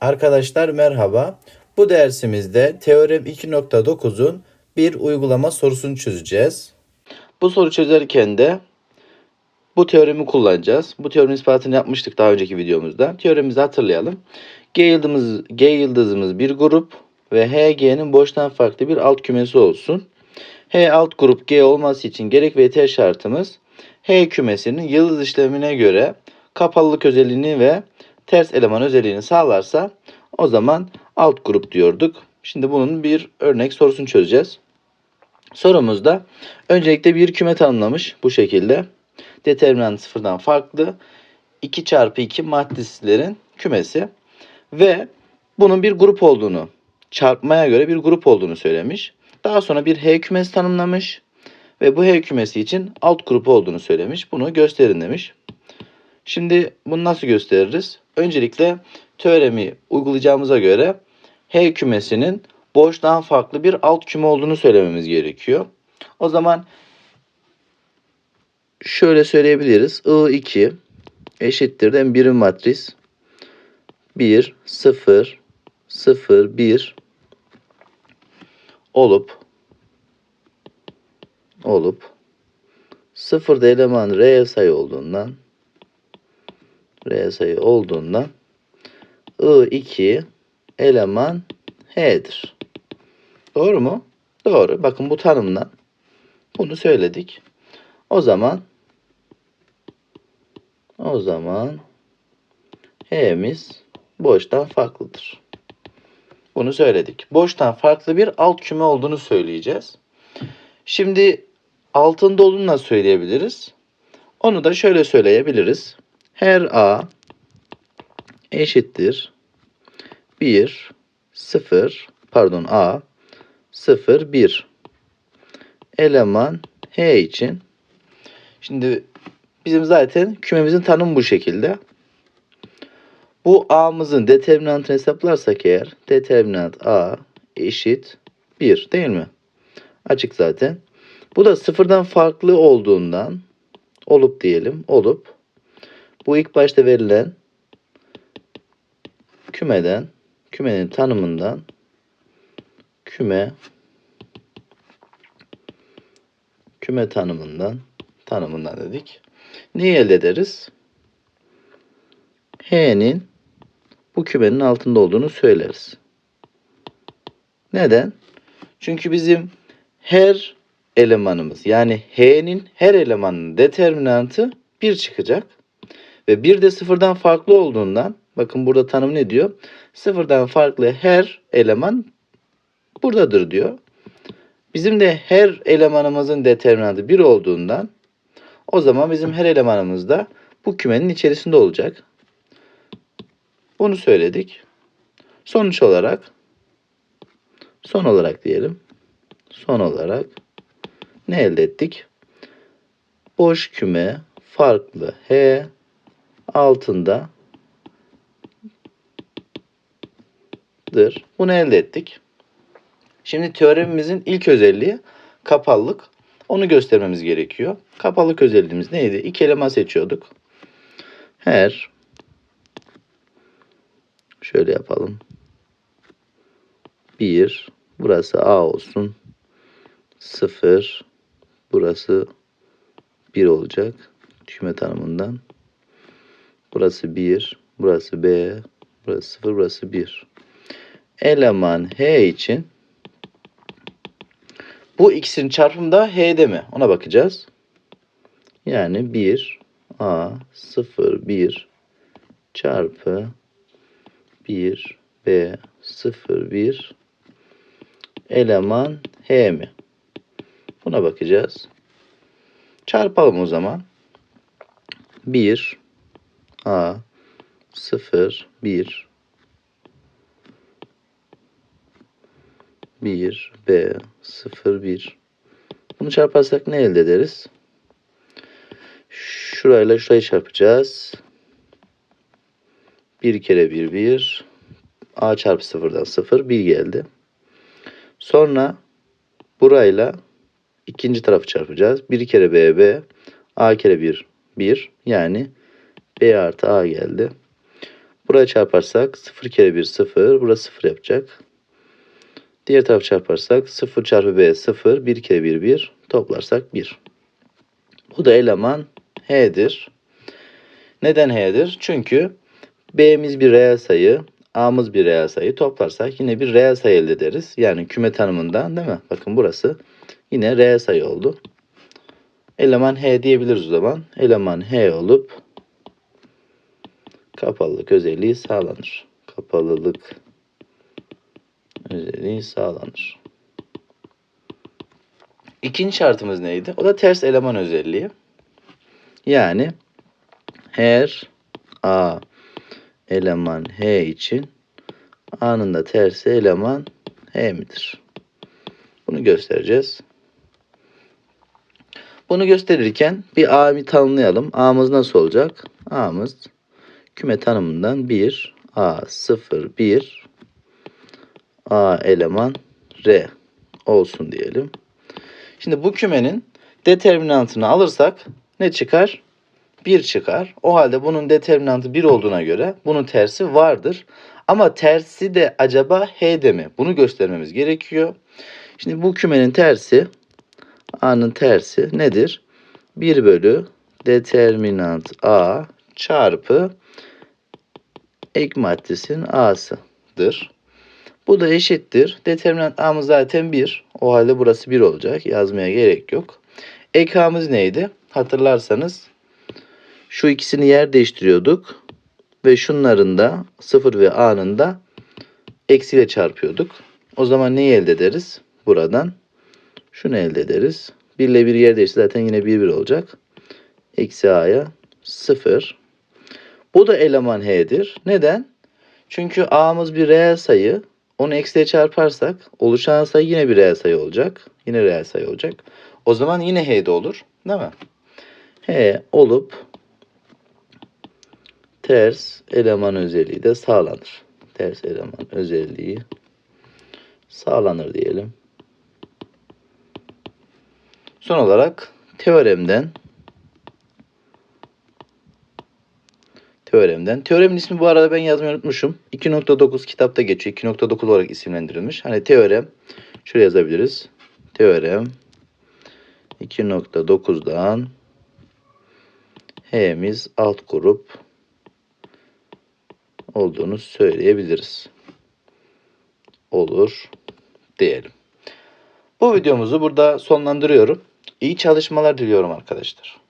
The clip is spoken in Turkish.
Arkadaşlar merhaba. Bu dersimizde teorem 2.9'un bir uygulama sorusunu çözeceğiz. Bu soru çözerken de bu teoremi kullanacağız. Bu teoremin ispatını yapmıştık daha önceki videomuzda. Teoremimizi hatırlayalım. G yıldızımız, G yıldızımız bir grup ve HG'nin boştan farklı bir alt kümesi olsun. H alt grup G olması için gerek ve yeter şartımız H kümesinin yıldız işlemine göre kapalılık özelliğini ve ters eleman özelliğini sağlarsa o zaman alt grup diyorduk. Şimdi bunun bir örnek sorusunu çözeceğiz. Sorumuzda öncelikle bir küme tanımlamış bu şekilde. Determinant sıfırdan farklı 2 çarpı 2 matrislerin kümesi ve bunun bir grup olduğunu çarpmaya göre bir grup olduğunu söylemiş. Daha sonra bir H kümesi tanımlamış ve bu H kümesi için alt grup olduğunu söylemiş. Bunu gösterin demiş. Şimdi bunu nasıl gösteririz? Öncelikle teoremi uygulayacağımıza göre H kümesinin boştan farklı bir alt küme olduğunu söylememiz gerekiyor. O zaman şöyle söyleyebiliriz. I2 eşittir de birim matris 1 0 0 1 olup olup sıfırda eleman reel sayı olduğundan reel sayı olduğundan I2 eleman H'dir. Doğru mu? Doğru. Bakın bu tanımdan bunu söyledik. O zaman o zaman H'miz boştan farklıdır. Bunu söyledik. Boştan farklı bir alt küme olduğunu söyleyeceğiz. Şimdi altında olduğunu nasıl söyleyebiliriz? Onu da şöyle söyleyebiliriz. Her A eşittir 1 0 pardon A 0 1 eleman H için şimdi bizim zaten kümemizin tanımı bu şekilde. Bu A'mızın determinantını hesaplarsak eğer determinant A eşit 1 değil mi? Açık zaten. Bu da sıfırdan farklı olduğundan olup diyelim olup bu ilk başta verilen kümeden kümenin tanımından küme küme tanımından tanımından dedik. Neyi elde ederiz? H'nin bu kümenin altında olduğunu söyleriz. Neden? Çünkü bizim her elemanımız yani H'nin her elemanının determinantı 1 çıkacak. Ve 1 de sıfırdan farklı olduğundan bakın burada tanım ne diyor? Sıfırdan farklı her eleman buradadır diyor. Bizim de her elemanımızın determinantı 1 olduğundan o zaman bizim her elemanımız da bu kümenin içerisinde olacak. Bunu söyledik. Sonuç olarak son olarak diyelim. Son olarak ne elde ettik? Boş küme farklı H altında dır. Bunu elde ettik. Şimdi teoremimizin ilk özelliği kapalılık. Onu göstermemiz gerekiyor. Kapalılık özelliğimiz neydi? İki eleman seçiyorduk. Her şöyle yapalım. 1 burası A olsun. 0 burası 1 olacak. Küme tanımından. Burası 1, burası B, burası 0, burası 1. Eleman H için bu ikisinin çarpımı da H'de mi? Ona bakacağız. Yani 1 A 0 1 çarpı 1 B 0 1 eleman H mi? Buna bakacağız. Çarpalım o zaman. 1 A 0 1 1 B 0 1 Bunu çarparsak ne elde ederiz? Şurayla şurayı çarpacağız. 1 kere 1 1 A çarpı 0'dan 0 1 geldi. Sonra burayla ikinci tarafı çarpacağız. 1 kere B B A kere 1 1 yani B artı A geldi. Buraya çarparsak 0 kere 1 0. Burası 0 yapacak. Diğer tarafı çarparsak 0 çarpı b 0. 1 kere 1 1. Toplarsak 1. Bu da eleman h'dir. Neden h'dir? Çünkü b'miz bir reel sayı, a'mız bir reel sayı. Toplarsak yine bir reel sayı elde ederiz. Yani küme tanımından değil mi? Bakın burası yine reel sayı oldu. Eleman h diyebiliriz o zaman. Eleman h olup kapalılık özelliği sağlanır. Kapalılık özelliği sağlanır. İkinci şartımız neydi? O da ters eleman özelliği. Yani her a eleman h için a'nın da tersi eleman h midir? Bunu göstereceğiz. Bunu gösterirken bir a'yı tanımlayalım. A'mız nasıl olacak? A'mız küme tanımından 1 a 0 1 a eleman r olsun diyelim. Şimdi bu kümenin determinantını alırsak ne çıkar? 1 çıkar. O halde bunun determinantı 1 olduğuna göre bunun tersi vardır. Ama tersi de acaba h'de mi? Bunu göstermemiz gerekiyor. Şimdi bu kümenin tersi a'nın tersi nedir? 1 bölü determinant a çarpı ek maddesinin a'sıdır. Bu da eşittir. Determinant a'mız zaten 1. O halde burası 1 olacak. Yazmaya gerek yok. Ek a'mız neydi? Hatırlarsanız şu ikisini yer değiştiriyorduk. Ve şunların da 0 ve a'nın da eksiyle çarpıyorduk. O zaman neyi elde ederiz? Buradan şunu elde ederiz. 1 ile 1 yer değişti zaten yine 1 1 olacak. Eksi a'ya 0. Bu da eleman h'dir. Neden? Çünkü a'mız bir reel sayı. Onu eksiye çarparsak oluşan sayı yine bir reel sayı olacak. Yine reel sayı olacak. O zaman yine h'de olur. Değil mi? H olup ters eleman özelliği de sağlanır. Ters eleman özelliği sağlanır diyelim. Son olarak teoremden teoremden. Teoremin ismi bu arada ben yazmayı unutmuşum. 2.9 kitapta geçiyor. 2.9 olarak isimlendirilmiş. Hani teorem şöyle yazabiliriz. Teorem 2.9'dan H'miz alt grup olduğunu söyleyebiliriz. Olur diyelim. Bu videomuzu burada sonlandırıyorum. İyi çalışmalar diliyorum arkadaşlar.